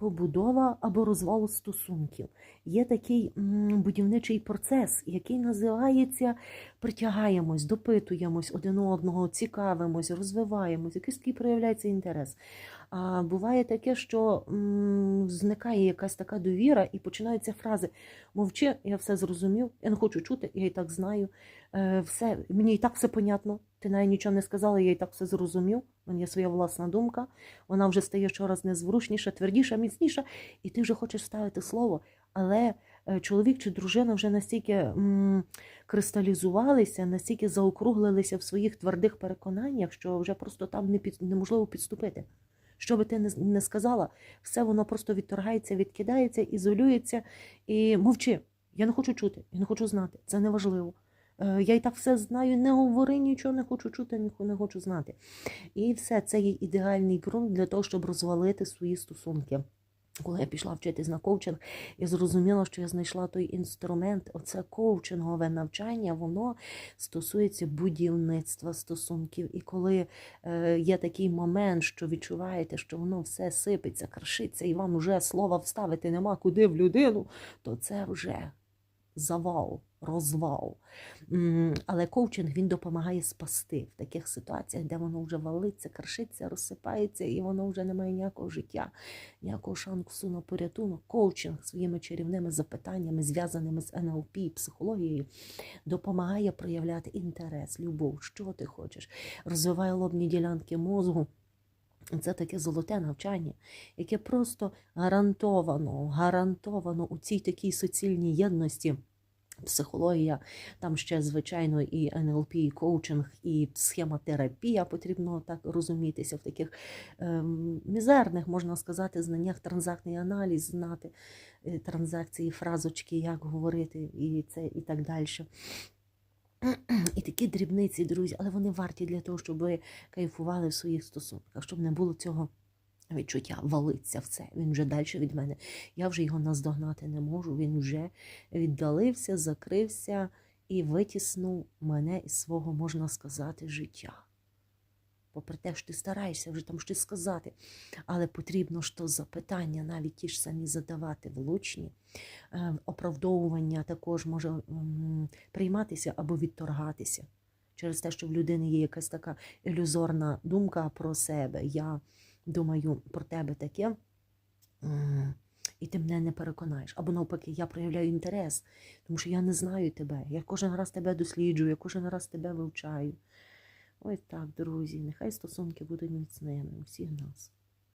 побудова або розвал стосунків. Є такий будівничий процес, який називається притягаємось, допитуємось один одного, цікавимось, розвиваємось, якийсь такий проявляється інтерес. А буває таке, що зникає якась така довіра, і починаються фрази: мовчи, я все зрозумів, я не хочу чути, я і так знаю. Е, все, мені і так все понятно. Ти навіть нічого не сказала, я і так все зрозумів. У мене є своя власна думка. Вона вже стає щораз незворушніша, твердіша, міцніша, і ти вже хочеш ставити слово. Але е, чоловік чи дружина вже настільки м, кристалізувалися, настільки заокруглилися в своїх твердих переконаннях, що вже просто там не під, неможливо підступити. Що би ти не, сказала, все воно просто відторгається, відкидається, ізолюється і мовчи. Я не хочу чути, я не хочу знати. Це неважливо. Е, Я і так все знаю, не говори нічого, не хочу чути, не хочу знати. І все, це є ідеальний ґрунт для того, щоб розвалити свої стосунки. Коли я пішла вчитись на коучинг, я зрозуміла, що я знайшла той інструмент. Оце коучингове навчання, воно стосується будівництва стосунків. І коли е, є такий момент, що відчуваєте, що воно все сипеться, крашиться, і вам вже слова вставити нема куди в людину, то це вже завал, розвал. Але коучинг він допомагає спасти в таких ситуаціях, де воно вже валиться, крашиться, розсипається, і воно вже не має ніякого життя, ніякого шансу на порятунок. Коучинг своїми чарівними запитаннями, зв'язаними з НЛП, психологією, допомагає проявляти інтерес, любов, що ти хочеш, розвиває лобні ділянки мозгу. Це таке золоте навчання, яке просто гарантовано, гарантовано у цій такій суцільній єдності. Психологія, там ще, звичайно, і НЛП, і коучинг, і схемотерапія потрібно так розумітися в таких ем, мізерних, можна сказати, знаннях транзактний аналіз, знати е, транзакції, фразочки, як говорити, і це і так далі. І такі дрібниці, друзі, але вони варті для того, щоб кайфували в своїх стосунках, щоб не було цього відчуття валиться в це. Він вже далі від мене. Я вже його наздогнати не можу. Він вже віддалився, закрився і витіснув мене із свого, можна сказати, життя. Попри те, що ти стараєшся вже там щось сказати, але потрібно ж то запитання, навіть ті ж самі задавати влучні. Е, Оправдовування також може прийматися або відторгатися через те, що в людини є якась така ілюзорна думка про себе. Я думаю про тебе таке, і ти мене не переконаєш. Або навпаки, я проявляю інтерес, тому що я не знаю тебе. Я кожен раз тебе досліджую, я кожен раз тебе вивчаю. Ось так, друзі, нехай стосунки будуть міцними усіх нас.